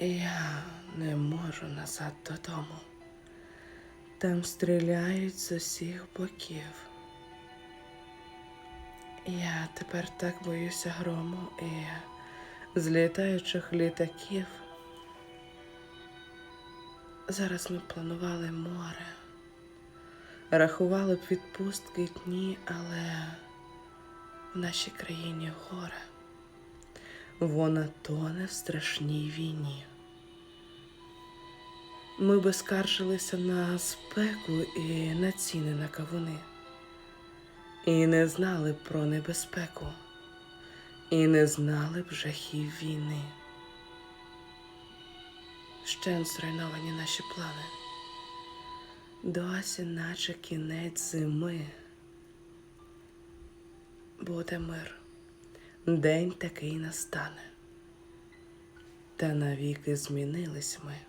Я не можу назад додому. Там стріляють з усіх боків. Я тепер так боюся грому і злітаючих літаків. Зараз ми планували море, рахували б відпустки дні, але в нашій країні горе. Вона тоне в страшній війні. Ми би скаржилися на спеку і на ціни на кавуни. І не знали б про небезпеку, і не знали б жахів війни. Ще зруйновані наші плани. Досі, наче кінець зими. Буде мир, день такий настане. Та навіки змінились ми.